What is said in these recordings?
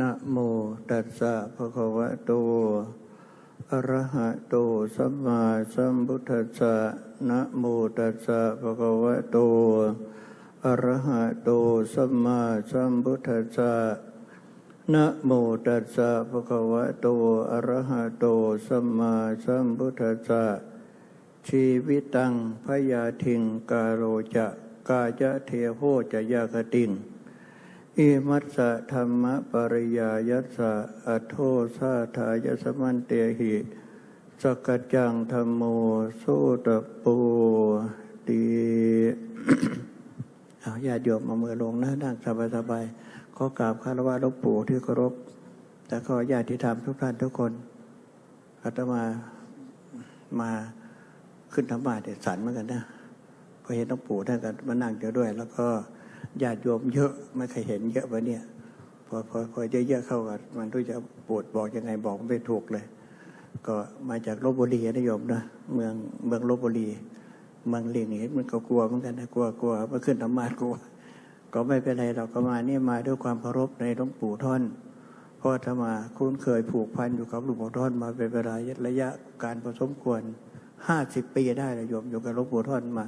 นะโมตัสสะภะคะวะโต อะระหะโต สัมมาสัมพุทธัสสะนะโมตัสสะภะคะวะโต อะระหะโต สัมมาสัมพุทธัสสะนะโมตัสสะภะคะวะโต อะระหะโต สัมมาสัมพุทธัสสะ ชีวิตังพยาทิงกาโรจะกาจะเทโหจะยากติง อิมัสสะธรรมปริยายัสสะอัทโทสาทายสมันเตหิสกจังธรรมโมโสตปูตีเอาญาติโยมมามือลงนะนั่งสบายๆขอกราบคารวะหลวงปู่ที่เคารพแต่ขอญาติธรรมทุกท่านทุกคนอาตมามาขึ้นธรรมาเด็ดสันเหมือนกันนะพอเห็นหลวงปู่ท่านก็มานั่งเจอด้วย แล้วก็ ญาติโยมเยอะไม่เคยเห็นเยอะวะเนี่ยพอพอพอเยอะๆเข้ากันมันรู้จะปวดบอกยังไงบอกไม่ถูกเลย ก็มาจากลบบุรีนะโยมนะเมืองเมืองลบบุรีเมืองเลียงเห็นมันก็กลัวเหมือนกันนะกลัวกลัวมื่อขึ้นธรรมากลัว ก็ไม่เป็นไรเราก็มาเนี่ยมาด้วยความเคารพในหลวงปู่ท่านเพราะธรรมาคุ้นเคยผูกพันอยู่กับหลวงปู่ท่านมาเป็นเวลาระยะการผสมควรห้าสิบปีได้เลยโยมอยู่กับหลวงปู่ท่านมา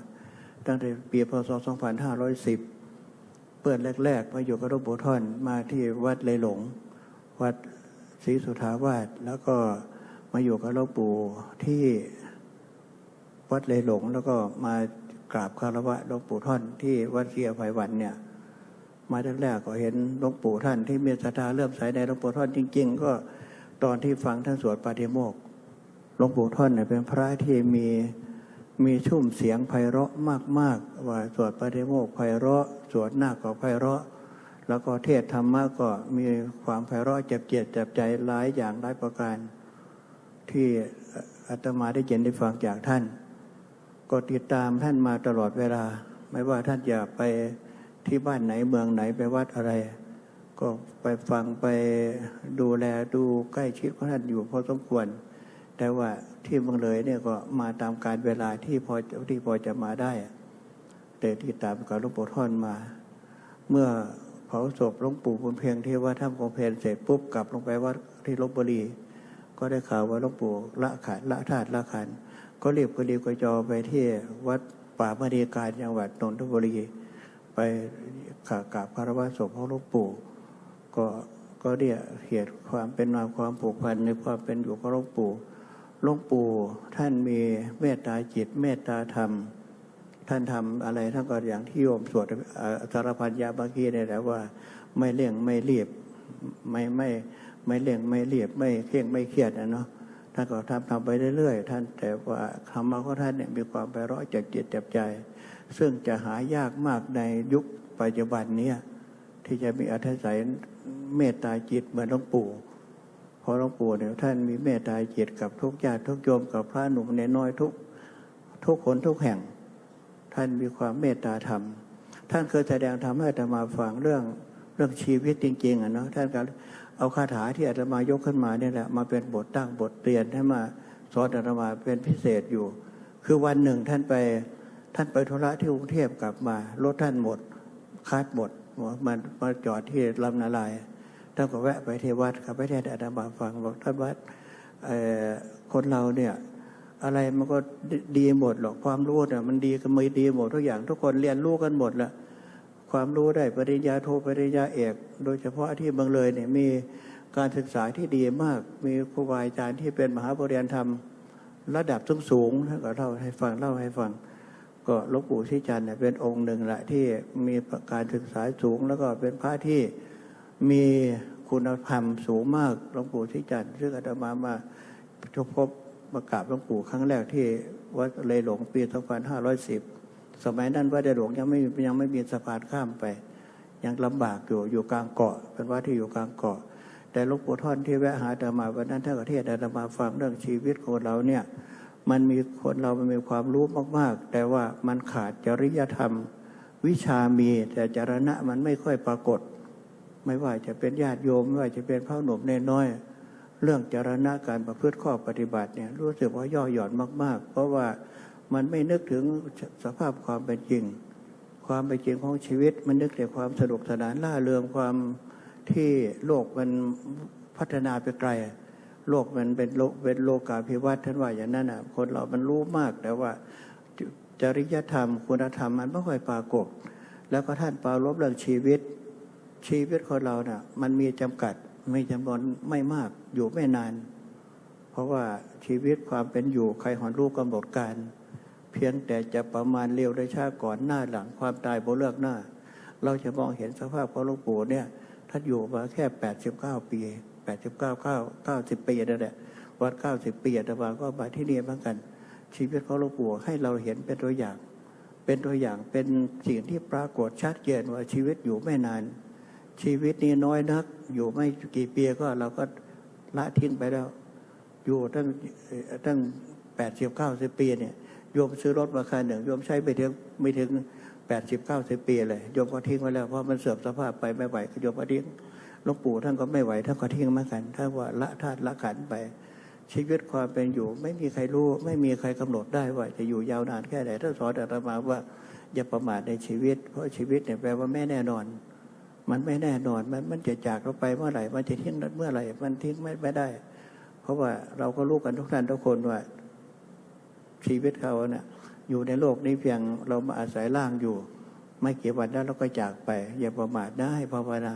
ตั้งแต่ปีพศสองพันห้าร้อยสิบ เปิดแรกๆมาอยู่กับหลวงปู่ท่อนมาที่วัดเลยหลง วัดศรีสุทาวาสแล้วก็มาอยู่กับหลวงปู่ที่วัดเลยหลง แล้วก็มากราบคารวะหลวงปู่ท่อนที่วัดเสียไฟวันเนี่ย มาแรกๆก็เห็นหลวงปู่ท่านที่มีศรัทธาเลื่อมใสในหลวงปู่ท่อนจริง ๆ ก็ตอนที่ฟังท่านสวดปาฏิโมกข์หลวงปู่ท่อนเนี่ยเป็นพระที่มี มีชุ่มเสียงไพเราะมาก ๆ ว่าสวดปาฏิโมกไพเราะสวดหน้าก็ไพเราะ แล้วก็เทศธรรมะก็มีความไพเราะเจ็บเจียดเจ็บใจหลายอย่างหลายประการ ที่อาตมาได้ยินได้ฟังจากท่าน ก็ติดตามท่านมาตลอดเวลา ไม่ว่าท่านจะไปที่บ้านไหนเมืองไหนไปวัดอะไร ก็ไปฟังไปดูแลดูใกล้ชิดของท่านอยู่พอสมควร แต่ว่าที่เมืองเลยเนี่ยก็มาตามการเวลาที่พอที่พอจะมาได้ แต่ที่ตามกับหลวงปู่ท่อนมา เมื่อเผาศพหลวงปู่บุญเพียงที่ว่าถ้ำกองเพลเสร็จปุ๊บกลับลงไปวัดที่ลบบุรี ก็ได้ข่าวว่าหลวงปู่ละขันละธาตุละขันก็เรียบกระดีกระจอไปที่วัดป่ามณีการจังหวัดนนทบุรี ไปขากราบคารวะศพของหลวงปู่ ก็ก็เรียกเหตุความเป็นมาความผูกพันในความเป็นอยู่ของหลวงปู่ หลวงปู่ท่านมีเมตตาจิต เมตตาธรรม ท่านทำอะไรท่านก็อย่างที่โยมสวดสารพันยาบากีเนี่ยแหละว่า ไม่เลี่ยงไม่รีบไม่ไม่ไม่เลี่ยงไม่รีบไม่เคร่งไม่เครียดนะเนาะท่านก็ทำทำไปเรื่อยๆ ท่านแต่ว่าธรรมะของท่านเนี่ยมีความไพเราะจากจิตจากใจ ซึ่งจะหายากมากในยุคปัจจุบันเนี้ที่จะมีอัธยาศัยเมตตาจิตเหมือนหลวงปู่ เพราะหลวงปู่เนี่ยท่านมีเมตตาจิตกับทุกญาติทุกโยมกับพระหนุ่มเนน้อยทุกทุกคนทุกแห่ง ท่านมีความเมตตาธรรม ท่านเคยแสดงธรรมให้อาตมาฟังเรื่องเรื่องชีวิตจริงๆอะเนาะท่านก็เอาคาถาที่อาตมายกขึ้นมาเนี่ยแหละมาเป็นบทตั้งบทเรียนให้มาสอนอาตมาเป็นพิเศษอยู่ คือวันหนึ่งท่านไปท่านไปธุระที่กรุงเทพกลับมารถท่านหมดคาดหมดมันมาจอดที่ลำนาลาย ท่านก็แวะไปที่วัดครับไปเทศน์อาตมาฟังบอกท่านวัดคนเราเนี่ยอะไรมันก็ดีหมดหรอกความรู้เนี่ยมันดีก็ไม่ดีหมดทุกอย่าง ทุกคนเรียนรู้กันหมดแหละความรู้ได้ปริญญาโทปริญญาเอก โดยเฉพาะที่เมืองเลยเนี่ยมีการศึกษาที่ดีมาก มีครูบาอาจารย์ที่เป็นมหาปริญญาธรรม ระดับสูงสูงท่านก็เล่าให้ฟังเล่าให้ฟัง ก็หลวงปู่ชิจันเนี่ยเป็นองค์หนึ่งแหละที่มีการศึกษาสูงแล้วก็เป็นพระที่ มีคุณธรรมสูงมากหลวงปู่ชิจันทร์ซึ่งอาตมามาพบมากราบหลวงปู่ครั้งแรกที่วัดเลยหลงปี 2510 สมัยนั้นวัดเลยหลงยังไม่ยังไม่มีสะพานข้ามไป ยังลำบากอยู่อยู่กลางเกาะ เป็นวัดที่อยู่กลางเกาะ แต่หลวงปู่ท่อนที่แวะหาอาตมาวันนั้นท่านก็เทศอาตมาฟังเรื่องชีวิตของเราเนี่ยมันมีคนเรามันมีความรู้มากๆ แต่ว่ามันขาดจริยธรรม วิชามีแต่จรณะมันไม่ค่อยปรากฏ ไม่ว่าจะเป็นญาติโยมไม่ว่าจะเป็นพระหนุ่มเนน้อย เรื่องจรณะการประพฤติข้อปฏิบัติเนี่ยรู้สึกว่าย่อหย่อนมาก ๆ เพราะว่ามันไม่นึกถึงสภาพความเป็นจริง ความเป็นจริงของชีวิต มันนึกแต่ความสนุกสนานล่าเริงความที่โลกมันพัฒนาไปไกล โลกมันเป็นโลกเป็นโลกาภิวัตน์ท่านว่าอย่างนั้นอะคนเรามันรู้มากแต่ว่าจจริยธรรม คุณธรรมมันไม่ค่อยปรากฏ แล้วก็ท่านปรารบเรื่องชีวิต ชีวิตของเราน่ะ มันมีจำกัดมีจำนวนไม่มากอยู่ไม่นาน เพราะว่าชีวิตความเป็นอยู่ใครหอนรู้กำหนดการ เพียงแต่จะประมาณเร็วได้ช้าก่อนหน้าหลังความตายบนเลือกหน้า เราจะมองเห็นสภาพของหลวงปู่เนี่ยท่านอยู่มาแค่แปดสิบเก้าปีแปดสิบเก้าเก้าเก้าสิบปีนั่นแหละวัดเก้าสิบปีอาตมาก็มาที่นี่เหมือนกัน ชีวิตของหลวงปู่ให้เราเห็นเป็นตัวอย่าง เป็นตัวอย่างเป็นสิ่งที่ปรากฏชัดเจนว่าชีวิตอยู่ไม่นาน ชีวิตนี้น้อยนัก อยู่ไม่กี่ปีก็เราก็ละทิ้งไปแล้ว อยู่ตั้งตั้งแปดสิบเก้าสิบปีเนี่ยโยมซื้อรถมาคันหนึ่งโยมใช้ไม่ถึงไม่ถึงแปดสิบเก้าสิบปีเลยโยมก็ทิ้งไว้แล้วเพราะมันเสื่อมสภาพไปไม่ไหวโยมก็ทิ้งหลวงปู่ท่านก็ไม่ไหวท่านก็ทิ้งมือนกันถ้าว่าละธาตุละขันไป ชีวิตความเป็นอยู่ ไม่มีใครรู้ ไม่มีใครกำหนดได้ว่าจะอยู่ยาวนานแค่ไหนถ้าสอนอาตมาว่าอย่าประมาทในชีวิต เพราะชีวิตเนี่ยแปลว่าไม่แน่นอน มันไม่แน่นอนมันมันจะจากเราไปเมื่อไหร่ มันจะทิ้งเมื่อไหร่ มันทิ้งไม่ไม่ได้ เพราะว่าเราก็รู้กันทุกท่านทุกคนว่า ชีวิตเขาเนี่ยอยู่ในโลกนี้เพียงเรามาอาศัยร่างอยู่ ไม่กี่วันแล้วเราก็จากไป อย่าประมาทนะให้ภาวนา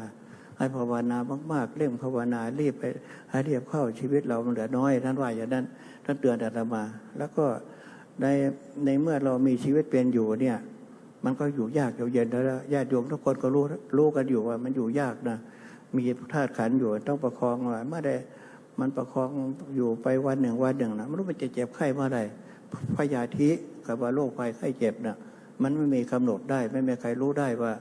ให้ภาวนามากๆเร่งภาวนารีบไปให้เรียบเข้าชีวิตเรามันเหลือน้อยท่านว่าอย่างนั้นท่านเตือนอาตมา แล้วก็ในในเมื่อเรามีชีวิตเป็นอยู่เนี่ย มันก็อยู่ยากอยู่เย็นแล้วญาติโยมทุกคนก็รู้รู้กันอยู่ว่ามันอยู่ยากนะมีธาตุขันอยู่ต้องประคองว่าเมื่อใดมันประคองอยู่ไปวันหนึ่งวันหนึ่งนะไม่รู้มันจะเจ็บไข้เมื่อไหร่พยาธิกับว่าโรคภัยไข้เจ็บนะมันไม่มีกำหนดได้ ไม่มีใครรู้ได้ว่า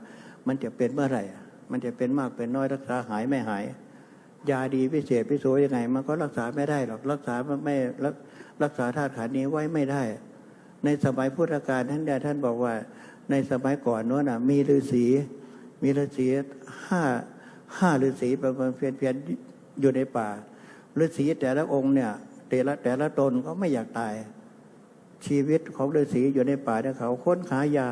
มันจะเป็นเมื่อไหร่ มันจะเป็นมากเป็นน้อยรักษาหายไม่หาย ยาดีพิเศษพิโสยังไง มันก็รักษาไม่ได้หรอกรักษาไม่รักษาธาตุขันนี้ไว้ไม่ได้ ในสมัยพุทธกาลท่านใดท่านบอกว่า ในสมัยก่อนโน้นน่ะมีฤาษีมีฤาษีห้าห้าฤาษีประมาณเพียนเพียนอยู่ในป่าฤาษีแต่ละองค์เนี่ย แต่ละแต่ละตนก็ไม่อยากตาย ชีวิตของฤาษีอยู่ในป่าเนี่ยเขาค้นหายา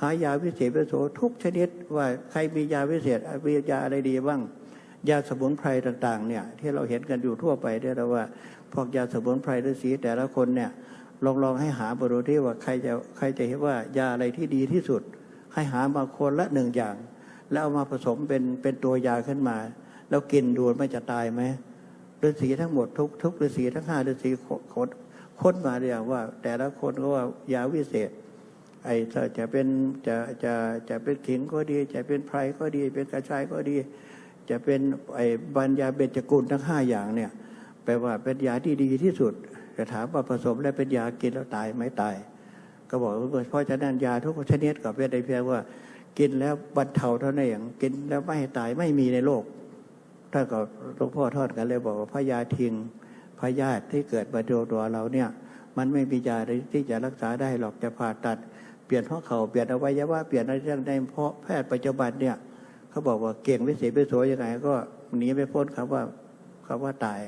หายาวิเศษวิโสทุกชนิด ว่าใครมียาวิเศษมียาอะไรดีบ้าง ยาสมุนไพรต่าง ๆ เนี่ย ที่เราเห็นกันอยู่ทั่วไปเนี่ยเราว่าพวกยาสมุนไพรฤาษีแต่ละคนเนี่ย ลองลองให้หาบรูที่ว่าใครจะใครจะเห็นว่ายาอะไรที่ดีที่สุด ให้หามาคนละหนึ่งอย่าง แล้วเอามาผสมเป็นเป็นตัวยาขึ้นมา แล้วกินดูไมันจะตายไหมฤาษีทั้งหมดทุกทุกฤาษีทั้งห้าฤาษีคนค้นมาเรียกว่า แต่ละคนก็ว่ายาวิเศษ ไอ้จะเป็นจะจะจะเป็นขิงก็ดี จะเป็นไพรก็ดี เป็นกระชายก็ดี จะเป็นไอ้บัญญาเบญจกุลทั้งห้าอย่างเนี่ยแปลว่าเป็นยาที่ดีที่สุด จะถามว่าผสมแล้วเป็นยากินแล้วตายไหมตาย ก็บอกว่าเพราะฉะนั้นยาทุกชนิดก็เป็นได้เพียงว่า กินแล้วบรรเทาเท่านั้นเองกินแล้วไม่ให้ตายไม่มีในโลกถ้ากับหลวงพ่อทอดกันเลยบอกว่าพยาทิงพยาธิที่เกิดมาโดยตัวเราเนี่ย มันไม่มียาที่จะรักษาได้หรอกจะผ่าตัด เปลี่ยนข้อเขา่าเปลี่ยนอวัยวะเปลี่ยนอะไรต่างในเพราะแพทย์ปัจจุบันเนี่ยเขาบอกว่าเก่งวิเศษวิโสยังไงก็หนีไม่พ้นคำว่าคำว่าตาย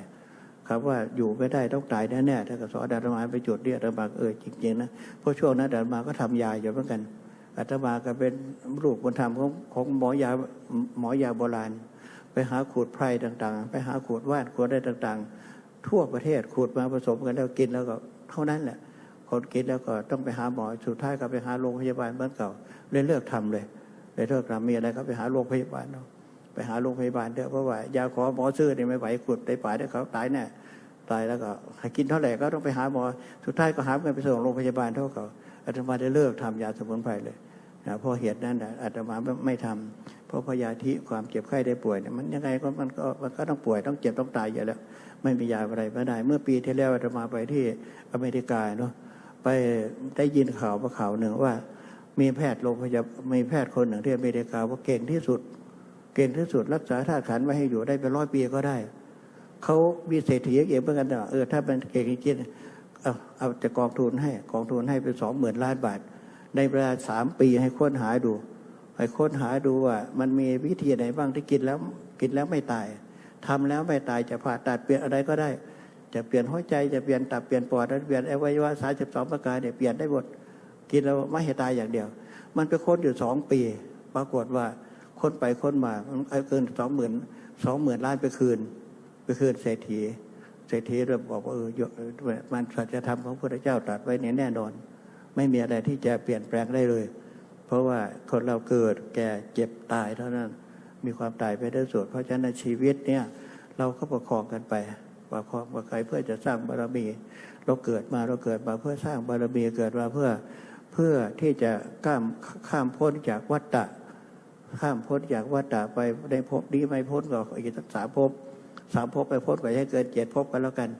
คำว่าอยู่ไม่ได้ต้องตายแน่ๆถ้ากับสอนอาตมาไปจุดเนี่ยอาตมาเออจริงๆนะเพราะช่วงนั้นอาตมาก็ทำยาอยู่เหมือนกันอาตมาก็เป็นลูกบุญธรรมของของหมอยาหมอยาโบราณ ไปหาขูดไพรต่างๆ ไปหาขูดว่านขูดได้ต่างๆ ทั่วประเทศขูดมาผสมกันแล้วกินแล้วก็เท่านั้นแหละคนกินแล้วก็ต้องไปหาหมอสุดท้ายก็ไปหาโรงพยาบาลเหมือนเก่าเลยเลิกทำเลยเลยเลิกทำมีอะไรก็ไปหาโรงพยาบาลเนาะไปหาโรงพยาบาลเถอะเพราะว่ายาขอหมอซื้อเนี่ยไม่ไหวขุดในป่าเนี่ยเขาตายแน่ ตายแล้วก็ห้กินเท่าไหร่ก็ต้องไปหาหมอ สุดท้ายก็หาเงินไปส่งโรงพยาบาลเท่าเขาอาตมาได้เลิกทำยาสมุนไพรเลยนะเพราะเหตุนั้นอาตมาไม่ไม่ทำเพราะพยาธิความเจ็บไข้ได้ป่วยเนี่ยมันยังไงก็มันก็มันก็ต้องป่วยต้องเจ็บต้องตายอยู่แล้ว ไม่มียาอะไรไม่ได้ เมื่อปีที่แล้วอาตมาไปที่อเมริกาเนาะไปได้ยินข่าวมาข่าวหนึ่งว่า มีแพทย์โรงพยาบาลมีแพทย์คนหนึ่งที่อเมริกาว่าเก่งที่สุด เก่งที่สุดรักษาธาตุขันไว้ให้อยู่ได้เป็นร้อยปีก็ได้ เขามีเศรษฐีเก่งเหมือนกันแต่เออถ้าเป็นเก่งจริงๆเอาเอาจะกองทุนให้กองทุนให้เป็นสองหมื่นล้านบาท ในเวลาสามปีให้ค้นหาดูให้ค้นหาดูว่า มันมีวิธีไหนบ้างที่กินแล้วกินแล้วไม่ตายทำแล้วไม่ตายจะผ่าตัดเปลี่ยนอะไรก็ได้ จะเปลี่ยนหัวใจจะเปลี่ยนตับเปลี่ยนปอดเปลี่ยนอวัยวะสายสิบสองประการเนี่ยเปลี่ยนได้หมดกินแล้วไม่ให้ตายอย่างเดียว มันไปค้นอยู่สองปี ปรากฏว่าค้นไปค้นมามันเอาเกินสองหมื่นสองหมื่นล้านไปคืน ไปคืนเศรษฐีเศรษฐีเลยบอกว่าเออมันสัจธรรมของพระพุทธเจ้าตรัสไว้เนี่ยแน่นอน ไม่มีอะไรที่จะเปลี่ยนแปลงได้เลย เพราะว่าคนเราเกิดแก่เจ็บตายเท่านั้น มีความตายไปได้ส่วนเพราะฉะนั้นชีวิตเนี่ยเราก็ประคองกันไปประคองประคายเพื่อจะสร้างบารมี เราเกิดมาเราเกิดมาเพื่อสร้างบารมีเกิดมาเพื่อเพื่อที่จะข้ามข้ามพ้นจากวัฏฏะข้ามพ้นจากวัฏฏะไปในภพนี้ไม่พ้นก็อีกสักสามภพ สามภพไปพ้นก็ให้เกินเจ็ดภพกันแล้วกัน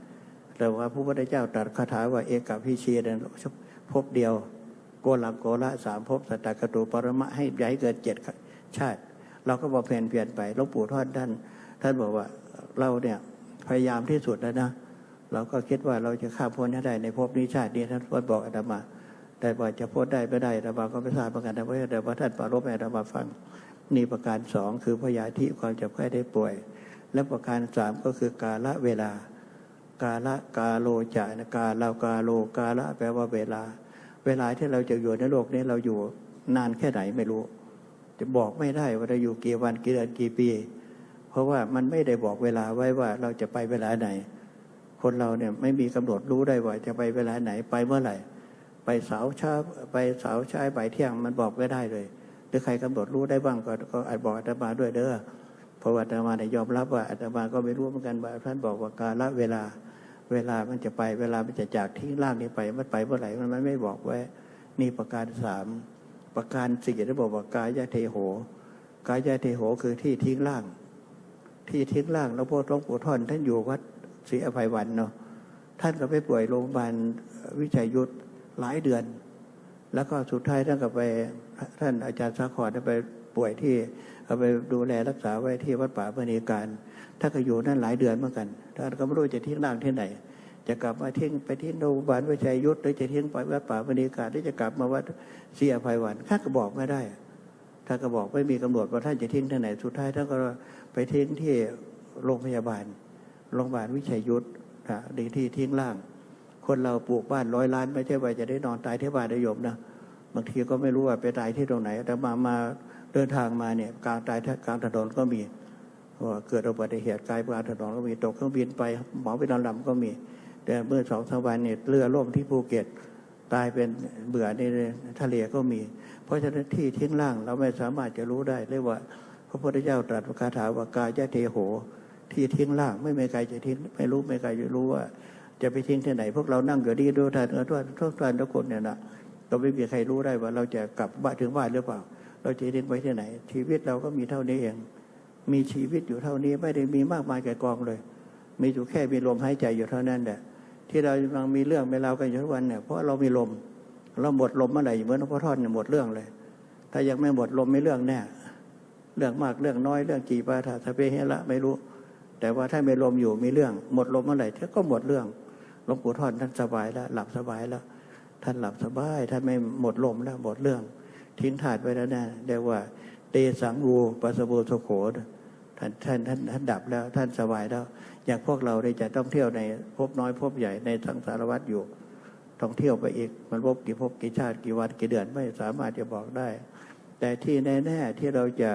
แต่ว่าพระพุทธเจ้าตรัสคาถาว่าเอกพิเชีนั้นภพเดียว โกลังโกละสามภพสตตกตูปรมะให้ใหญ่เกินเจ็ดชาติ เราก็บอกเพียนเพียนไปหลวงปู่ทอดท่านท่านบอกว่าเราเนี่ยพยายามที่สุดแล้วนะเราก็คิดว่าเราจะข้ามพ้นให้ได้ในภพนี้ชาตินี้ท่านก็บอกอาตมา แต่ว่าจะพ้นได้ไม่ได้อาตมาก็ไม่ทราบเหมือนกันแต่ว่าแต่ว่าท่านปรารบอาตมาฟังนี่ประการสองคือพยาธิความเจ็บไข้ได้ป่วย และประการสามก็คือกาละเวลา กาละกาโลจานะกาลากาโลกาละแปลว่าเวลา เวลาที่เราจะอยู่ในโลกนี้เราอยู่นานแค่ไหนไม่รู้ จะบอกไม่ได้ว่าเราอยู่กี่วันกี่เดือนกี่ปี เพราะว่ามันไม่ได้บอกเวลาไว้ว่าเราจะไปเวลาไหน คนเราเนี่ยไม่มีกำหนดรู้ได้ว่าจะไปเวลาไหนไปเมื่อไหร่ ไปเสาร์เช้าไปเสาร์ใช้บ่ายเที่ยงมันบอกไม่ได้เลยหรือใครกำหนดรู้ได้บ้างก็ก็อาจบอกอาตมาด้วยเด้อ เพราะว่าอาตมาเนี่ยยอมรับว่าอาตมาก็ไม่รู้เหมือนกันว่าท่านบอกว่ากาละเวลาเวลามันจะไปเวลามันจะจากทิ้งร่างนี้ไปมันไปเมื่อไหร่มันไม่บอกไว้นี่ประการสามประการสี่ที่บอกว่ากายะเทโห กายะเทโหคือที่ทิ้งร่าง ที่ทิ้งร่างแล้วพวกหลวงปู่ท่อน ท่านอยู่วัดศรีอภัยวันเนาะท่านก็ไปป่วยโรงพยาบาลวิชัยยุทธหลายเดือน แล้วก็สุดท้ายท่านก็ไปท่านอาจารย์สาครท่านไป ป่วยที่เอาไปดูแลรักษาไว้ที่วัดป่าพณีการท่านก็อยู่นั่นหลายเดือนเหมือนกันท่านก็ไม่รู้จะทิ้งร่างที่ไหน จะกลับมาทิ้งไปที่โรงพยาบาลวิชัยยุทธหรือจะทิ้งไปวัดป่าพณีการหรือจะกลับมาวัดศรีอภัยวันท่านก็บอกไม่ได้ท่านก็บอกไม่มีกำหนดว่าท่านจะทิ้งที่ไหนสุดท้ายท่านก็ไปทิ้งที่โรงพยาบาลโรงพยาบาลวิชัยยุทธนะดีที่ทิ้งร่าง คนเราปลูกบ้านร้อยล้าน ไม่ใช่ว่าจะได้นอนตายที่บ้านได้ยมนะบางทีก็ไม่รู้ว่าไปตายที่ตรงไหนแต่มามา เดินทางมาเนี่ยกางตายกลางถนนก็มีว่าเกิดอุบัติเหตุกายกลางถนนก็มีตกเครื่องบินไปหมอไปนอนหลับก็มี แต่เมื่อสองสามวันเนี่ยเรือล่มที่ภูเก็ตตายเป็นเบื่อในทะเลก็มี เพราะฉะนั้นที่ทิ้งร่างเราไม่สามารถจะรู้ได้เลยว่า พระพุทธเจ้าตรัสคาถาว่ากายะเทโห ที่ทิ้งร่างไม่มีใครจะทิ้งไม่รู้ไม่ใครจะรู้ว่า จะไปทิ้งที่ไหน พวกเรานั่งอยู่ดีดูท่านเออทุกท่านทุกคนเนี่ยนะเราไม่มีใครรู้ได้ว่าเราจะกลับบ้านถึงบ้านหรือเปล่า เราจะทิ้งไปที่ไหน ชีวิตเราก็มีเท่านี้เอง มีชีวิตอยู่เท่านี้ไม่ได้มีมากมายแก่กองเลย มีอยู่แค่มีลมหายใจอยู่เท่านั้นแหละที่เรากำลังมีเรื่องมีราวกันอยู่ทุกวันเนี่ยเพราะเรามีลม เราหมดลมเมื่อไหร่เหมือนหลวงพ่อทอดเนี่ยหมดเรื่องเลย ถ้ายังไม่หมดลมไม่เรื่องแน่เรื่องมากเรื่องน้อยเรื่องกี่ปาถาสเปเฮละไม่รู้ แต่ว่าถ้าไม่ลมอยู่มีเรื่อง หมดลมเมื่อไหร่ท่าก็หมดเรื่องหลวงปู่ทอดท่านสบายแล้ว หลับสบายแล้ว ท่านหลับสบายท่านไม่หมดลมแล้วหมดเรื่อง ทิ้งถาดไว้แล้วนะเรียกว่า เตสังวูปัสสบูโสโขท่านท่านท่านท่านดับแล้วท่านสบายแล้ว อย่างพวกเราได้จะต้องเที่ยวในภพน้อยภพใหญ่ในสังสารวัฏอยู่ต้องเที่ยวไปอีก มันพบกี่ภพกี่ชาติกี่วันกี่เดือนไม่สามารถจะบอกได้ แต่ที่แน่ๆที่เราจะ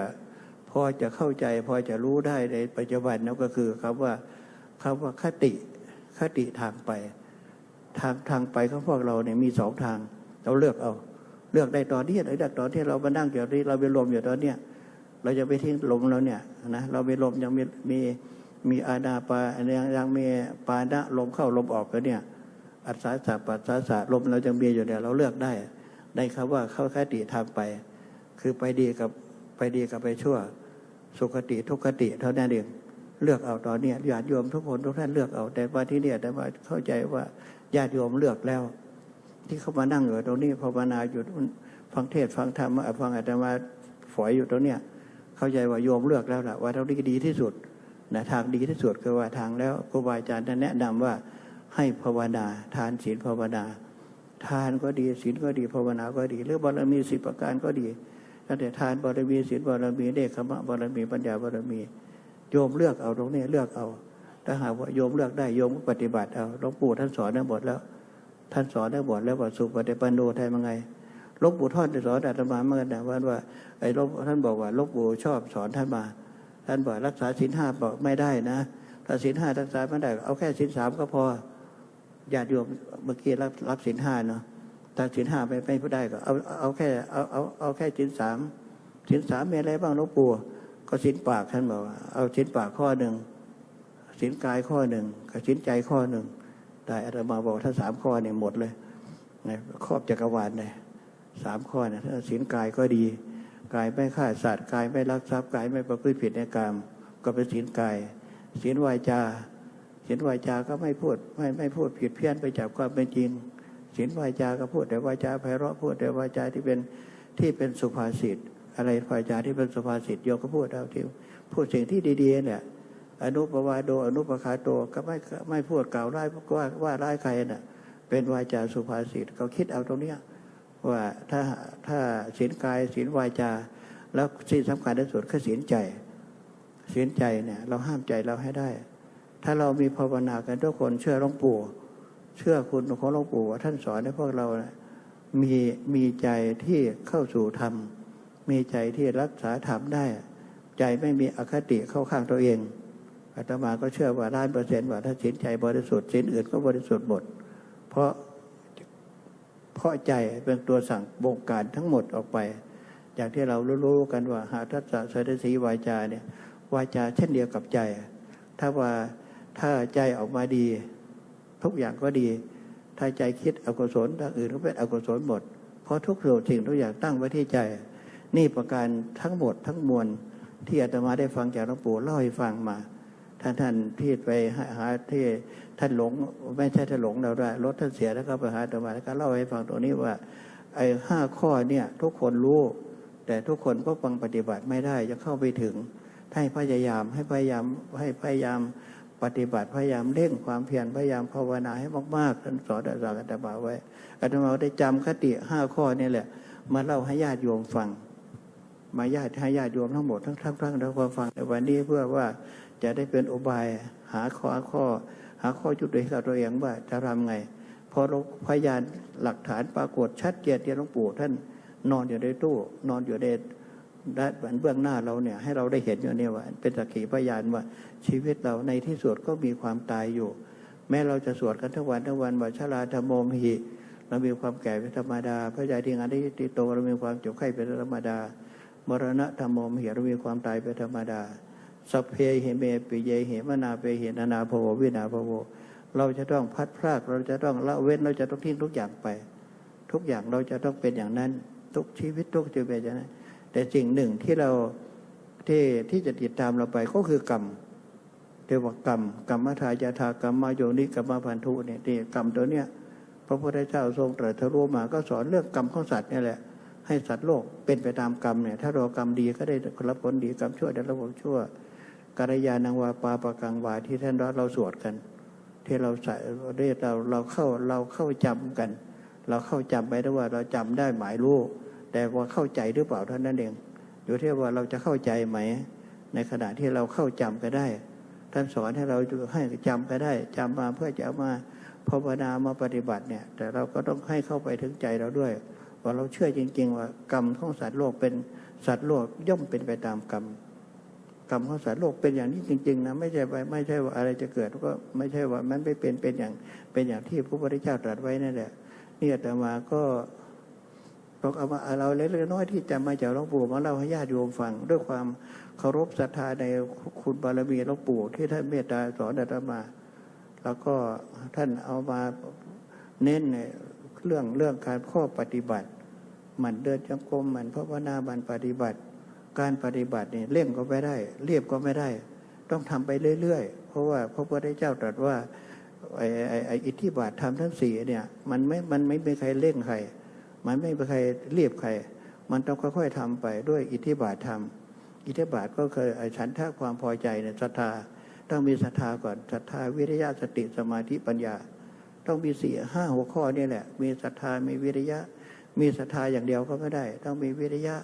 พอจะเข้าใจ พอจะรู้ได้ในปัจจุบันนั่นก็คือคำว่าคำว่าคติคติทางไป ทางทางไปของพวกเราเนี่ยมีสองทาง เราเลือกเอา เลือกได้ตอนนี้หรือได้ตอนที่เรามานั่งอยู่นี้เราไปลมอยู่ตอนเนี้ยเราจะไปทิ้งลมเราเนี่ยนะเราไปลมยังมีมีมีอาณาปายังยังมีปานะลมเข้าลมออกกันเนี่ยอัศสะปัสสะลมเราจะมีอยู่เนี่ยเราเลือกได้ได้คำว่าเข้าคติทางไป คือไปดีกับไปดีกับไปชั่ว สุขติทุกขติเท่านั้นเองเลือกเอาตอนเนี้ยญาติโยมทุกคนทุกท่านเลือกเอา แต่ว่าที่เนี่ยแต่ว่าเข้าใจว่าญาติโยมเลือกแล้ว ที่เขามานั่งอยู่ตรงนี้ภาวนาอยู่ฟังเทศฟังธรรมฟังอาตมาฝอยอยู่ตรงเนี้ยเข้าใจว่าโยมเลือกแล้วล่ะว่าเท่านี้ดีที่สุดนะทางดีที่สุดคือว่าทางแล้วครูบาอาจารย์ท่านแนะนำว่าให้ภาวนา ทานศีลภาวนา ทานก็ดีศีลก็ดีภาวนาก็ดี หรือบารมีสิบประการก็ดีตั้งแต่ทานบารมีศีลบารมีเดชขมะบารมีปัญญาบารมี โยมเลือกเอาตรงนี้เลือกเอา ถ้าหากว่าโยมเลือกได้โยมก็ปฏิบัติเอาหลวงปู่ท่านสอนได้หมดแล้ว ท่านสอนได้หมดแล้วว่าสุปฏิปันโนทำยังไงลวงปู่ทอดสอนอาตมาเมื่อกันะว่าว่าไอ้ลวงท่านบอกว่าลวงปู่ชอบสอนท่านมา ท่านบอกรักษาศีลห้าบอกไม่ได้นะถ้าศีลห้ารักษาไม่ได้ เอาแค่ศีลสามก็พอญาติโยมเมื่อกี้รับรับศีลห้าเนาะถ้าศีลห้าไม่ไม่ได้ก็เอาเอาแค่เอาเอาเอาแค่ศีลสามศีลสามมีอะไรบ้างลวงปู่ก็ศีลปากท่านบอกว่าเอาศีลปากข้อหนึ่งศีลกายข้อหนึ่งกับศีลใจข้อหนึ่ง ได้อาตมาบอกถ้าสามข้อเนี่ยหมดเลยนะครอบจักรวาลเลยสามข้อเนี่ยถ้าศีลกายก็ดี กายไม่ฆ่าสัตว์กายไม่ลักทรัพย์กายไม่ประพฤติผิดในกรรมก็เป็นศีลกายศีลวาจาศีลวาจาก็ไม่พูดไม่ไม่พูดผิดเพี้ยนไปจากความเป็นจริงศีลวาจาก็พูดแต่วาจาไพเราะพูดแต่วาจาที่เป็นที่เป็นสุภาษิตอะไรวาจาที่เป็นสุภาษิตโยก็พูดเอาที่พูดสิ่งที่ดีๆเนี่ย อนุปวาโด อนุปคาโตก็ไม่ไม่พูดกล่าวร้ายว่าว่าร้ายใครน่ะ เป็นวาจาสุภาษิตเขาคิดเอาตรงเนี้ยว่าถ้าถ้าศีลกายศีลวาจา แล้วสิ่งสำคัญที่สุดคือศีลใจศีลใจเนี่ยเราห้ามใจเราให้ได้ ถ้าเรามีภาวนากันทุกคนเชื่อหลวงปู่เชื่อคุณของหลวงปู่ว่าท่านสอนให้พวกเรานะมีมีใจที่เข้าสู่ธรรม มีใจที่รักษาธรรมได้ ใจไม่มีอคติเข้าข้างตัวเอง อาตมาก็เชื่อว่าล้านเปอร์เซ็นต์ว่าถ้าศีลใจบริสุทธิ์ศีลอื่นก็บริสุทธิ์หมด เพราะเพราะใจเป็นตัวสั่งบงการทั้งหมดออกไป อย่างที่เรารู้ๆกันว่า หาทัศน์สดสีวาจาเนี่ยวาจาเช่นเดียวกับใจ ถ้าว่าถ้าใจออกมาดี ทุกอย่างก็ดี ถ้าใจคิดอกุศลทางอื่นก็เป็นอกุศลหมด เพราะทุกสิ่งทุกอย่างตั้งไว้ที่ใจ นี่ประการทั้งหมดทั้งมวลที่อาตมาได้ฟังจากหลวงปู่เล่าให้ฟังมา ท่านท่านที่ไปหาที่ท่านหลงไม่ใช่ท่านหลงเราด้วยรถท่านเสียแล้วก็ไปหาอาตมาแล้วก็เล่าให้ฟังตรงนี้ว่า ไอ้ห้าข้อเนี่ยทุกคนรู้แต่ทุกคนก็ฟังปฏิบัติไม่ได้จะเข้าไปถึงให้พยายามให้พยายามให้พยายามปฏิบัติพยายามเร่งความเพียรพยายามภาวนาให้มากๆท่านสอนอาจารย์อาตมาไว้อาตมาได้จำคติห้าข้อนี่แหละ มาเล่าให้ญาติโยมฟัง มาญาติให้ญาติโยมทั้งหมดทั้งทั้งทั้งทั้งความฟังในวันนี้เพื่อว่า จะได้เป็นอุบายหาข้อข้อ หาข้อจุดเด่นกับตัวเองว่าจะทำไงพอเราพยานหลักฐานปรากฏชัดเจนที่หลวงปู่ท่านนอนอยู่ในตู้ นอนอยู่ในด้านเบื้องหน้าเราเนี่ยให้เราได้เห็นอยู่เนี่ยว่า เป็นสักขีพยานว่าชีวิตเราในที่สุดก็มีความตายอยู่ แม้เราจะสวดกันทั้งวันทั้งวันว่าชราธรรมโมหิเรามีความแก่เป็นธรรมดาพระยาที่งานที่ติโตเรามีความเจ็บไข้เป็นธรรมดา มรณะธรรมโมหิเรามีความตายเป็นธรรมดา สัพเพเหเมปิเยเหมนาเปเหนานาภโววินาภโว เราจะต้องพัดพรากเราจะต้องละเว้นเราจะต้องทิ้งทุกอย่างไป ทุกอย่างเราจะต้องเป็นอย่างนั้น ทุกชีวิตทุกชีวิตเป็นอย่างนั้นแต่สิ่งหนึ่งที่เราที่ที่จะติดตามเราไปก็คือกรรมเรียกว่ากรรมกรรมทายาทากรรมมาโยนิกรรมพันธุเนี่ยที่กรรมตัวเนี้ยพระพุทธเจ้าทรงตรัสรู้มาก็สอนเรื่องกรรมของสัตว์นี่แหละให้สัตว์โลกเป็นไปตามกรรมเนี่ยถ้าเรากรรมดีก็ได้รับผลดีกรรมชั่วได้รับผลชั่ว กัลยาณังวาปาปะกังวาที่ท่านเราสวดกัน ที่เราใส่เรียกเราเราเข้าเราเข้าจำกัน เราเข้าจำไปได้ว่าเราจำได้หมายรู้แต่ว่าเข้าใจหรือเปล่าท่านั้นเองอยู่ที่ว่าเราจะเข้าใจไหม ในขณะที่เราเข้าจำก็ได้ ท่านสอนให้เราให้จำก็ได้จำมาเพื่อจะเอามาภาวนามาปฏิบัติเนี่ย แต่เราก็ต้องให้เข้าไปถึงใจเราด้วย ว่าเราเชื่อจริง ๆ ว่ากรรมของสัตว์โลกเป็นสัตว์โลกย่อมเป็นไปตามกรรม กรรมของสัตว์โลกเป็นอย่างนี้จริงๆนะไม่ใช่ไม่ใช่ว่าอะไรจะเกิดก็ไม่ใช่ว่ามันไม่เป็นเป็นอย่างเป็นอย่างที่พระพุทธเจ้าตรัสไว้นั่นแหละนี่แต่มาก็ต้องเอามาเราเล็กๆน้อยที่จะมาจากหลวงปู่มาเล่าให้ญาติโยมฟัง ด้วยความเคารพศรัทธาในคุณบารมีหลวงปู่ที่ท่านเมตตาสอนอาตมา แล้วก็ท่านเอามาเน้นในเรื่องเรื่องการข้อปฏิบัติ มันเดินจงกรมมันภาวนามันปฏิบัติ การปฏิบัติเนี่ยเร่งก็ไม่ได้ เรียบก็ไม่ได้ ต้องทำไปเรื่อยๆ เพราะว่าพระพุทธเจ้าตรัสว่าไอ้ไอ้ไอ้อิทธิบาทธรรมทั้งสี่เนี่ยมันไม่มันไม่มีใครเร่งใคร มันไม่มีใครเรียบใคร มันต้องค่อยๆทำไปด้วยอิทธิบาทธรรมอิทธิบาทก็คือไอ้ฉันทะความพอใจเนี่ยศรัทธาต้องมีศรัทธาก่อนศรัทธาวิริยะสติสมาธิปัญญา ต้องมีสี่ห้าหัวข้อนี่แหละ มีศรัทธามีวิริยะ มีศรัทธาอย่างเดียวก็ไม่ได้ ต้องมีวิริยะ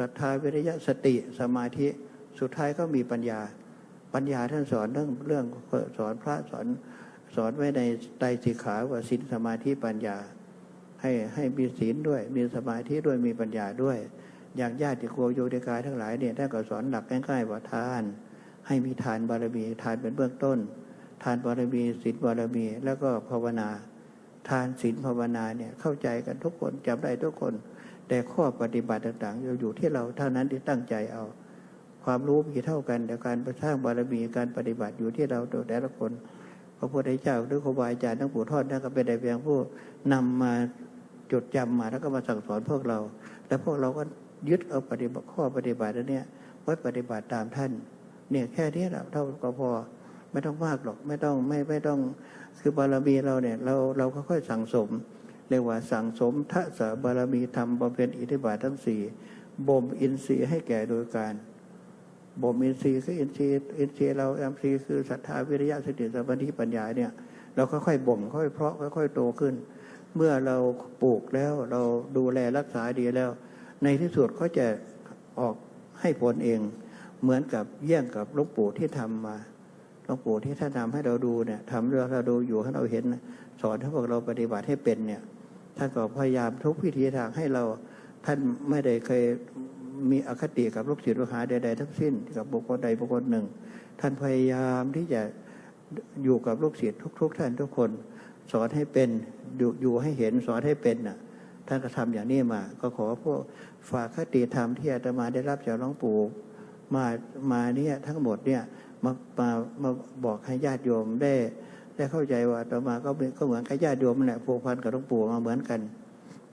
ศรัทธาวิริยะสติสมาธิสุดท้ายก็มีปัญญา ปัญญาท่านสอนเรื่องเรื่องสอนพระสอนสอนไว้ในไตรสิกขาว่าสินสมาธิปัญญา ให้ให้มีศีลด้วย มีสมาธิด้วยมีปัญญาด้วย อย่างญาติโกโยติกายทั้งหลายเนี่ยท่านก็สอนหลักง่ายๆว่าทาน ให้มีทานบารมีทานเป็นเบื้องต้น ทานบารมีศีลบารมี แล้วก็ภาวนา ทานศีลภาวนาเนี่ยเข้าใจกันทุกคนจำได้ทุกคน แต่ข้อปฏิบัติต่างๆอยู่ที่เราเท่านั้นที่ตั้งใจเอา ความรู้มีเท่ากัน แต่การสร้างบารมีการปฏิบัติอยู่ที่เราตัวแต่ละคน พระพุทธเจ้าหรือครูบาอาจารย์ทั้งปู่ทอดนั่นก็เป็นแต่เพียงผู้นำมาจดจำมาแล้วก็มาสั่งสอนพวกเรา แล้วพวกเราก็ยึดเอาปฏิบัติข้อปฏิบัติอันเนี้ยไว้ปฏิบัติตามท่าน เนี่ยแค่นี้แหละเท่าก็พอไม่ต้องมากหรอกไม่ต้องไม่ไม่ต้องคือบารมีเราเนี่ย เราเราก็ค่อยสั่งสม เรียกว่าสั่งสมทัศบารมีธรรมบำเพ็ญอิทธิบาททั้งสี่บ่มอินทรีย์ให้แก่โดยการบ่มอินทรีย์คืออินทรีย์อินทรีย์เราอินทรีย์คือศรัทธาวิริยะสติสัมาธิปัญญาเนี่ยเราค่อยๆบ่มค่อยๆเพาะค่อยๆโตขึ้น เมื่อเราปลูกแล้วเราดูแลรักษาดีแล้ว ในที่สุดก็จะออกให้ผลเอง เหมือนกับเยี่ยงกับหลวงปู่ที่ทำมาหลวงปู่ที่ท่านทำให้เราดูเนี่ยทำเรื่องเราดูอยู่ให้เราเห็น สอนให้พวกเราปฏิบัติให้เป็นเนี่ย ท่านก็พยายามทุกวิธีทางให้เราท่านไม่ได้เคยมีอคติกับลูกศิษย์ลูกหาใดๆทั้งสิ้น กับบุคคลใดบุคคลหนึ่ง ท่านพยายามที่จะอยู่กับลูกศิษย์ทุก ๆ ท่านทุกคน สอนให้เป็นอยู่อยู่ให้เห็นสอนให้เป็นน่ะท่านก็ทำอย่างนี้มา ก็ขอพวกฝากคติธรรมที่อาตมาได้รับจากหลวงปู่มามาเนี่ยทั้งหมดเนี่ยมามามาบอกให้ญาติโยมได้ ได้เข้าใจว่าอาตมาก็เป็นก็เหมือนกับญาติโยมนั่นแหละผูกพันกับหลวงปู่มาเหมือนกัน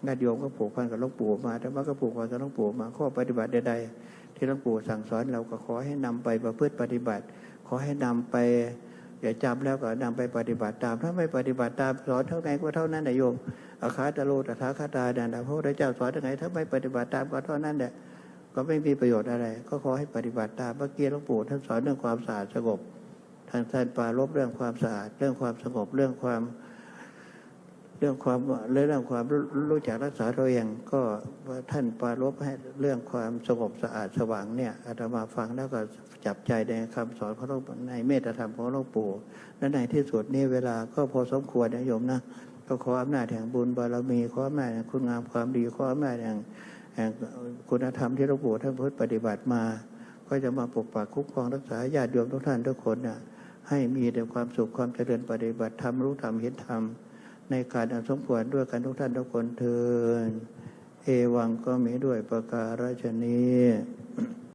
ญาติโยมก็ผูกพันกับหลวงปู่มาแต่ว่าก็ผูกพันกับหลวงปู่มาข้อปฏิบัติใดๆที่หลวงปู่สั่งสอนเราก็ขอให้นำไปประพฤติปฏิบัติ ขอให้นำไปอย่าจำแล้วก็นำไปปฏิบัติตาม ถ้าไม่ปฏิบัติตามสอนเท่าไงก็เท่านั้นนายโยมอาคาตโลตถาคาตาเนี่ยนะพระพุทธเจ้าสอนเท่าไงถ้าไม่ปฏิบัติตามก็เท่านั้นแหละก็ไม่มีประโยชน์อะไร ก็ขอให้ปฏิบัติตามเมื่อกี้หลวงปู่ท่านสอนเรื่องความสะอาดสงบ ท่านท่านปารบเรื่องความสะอาด เรื่องความสงบเรื่องความเรื่องความเรื่องความรู้จักรักษาตัวเองก็ท่านปารบให้เรื่องความสงบสะอาดสว่างเนี่ยอาตมาฟังแล้วก็จับใจในคำสอนของหลวงในเมตตาธรรมของหลวงปู่และในที่สุดนี้เวลาก็พอสมควรนะโยมนะก็ขออำนาจแห่งบุญบารมีขออำนาจแห่งคุณงามความดีขออำนาจแห่งแห่งคุณธรรมที่หลวงปู่ท่านพุทธปฏิบัติมา ก็จะมาปกปักคุ้มครองรักษาญาติโยมทุกท่านทุกคนน่ะ ให้มีแต่ความสุขความเจริญปฏิบัติธรรมรู้ธรรมเห็นธรรม ในการอันสมควรด้วยกันทุกท่านทุกคนเทินเอวังก็มีด้วยประการฉนี้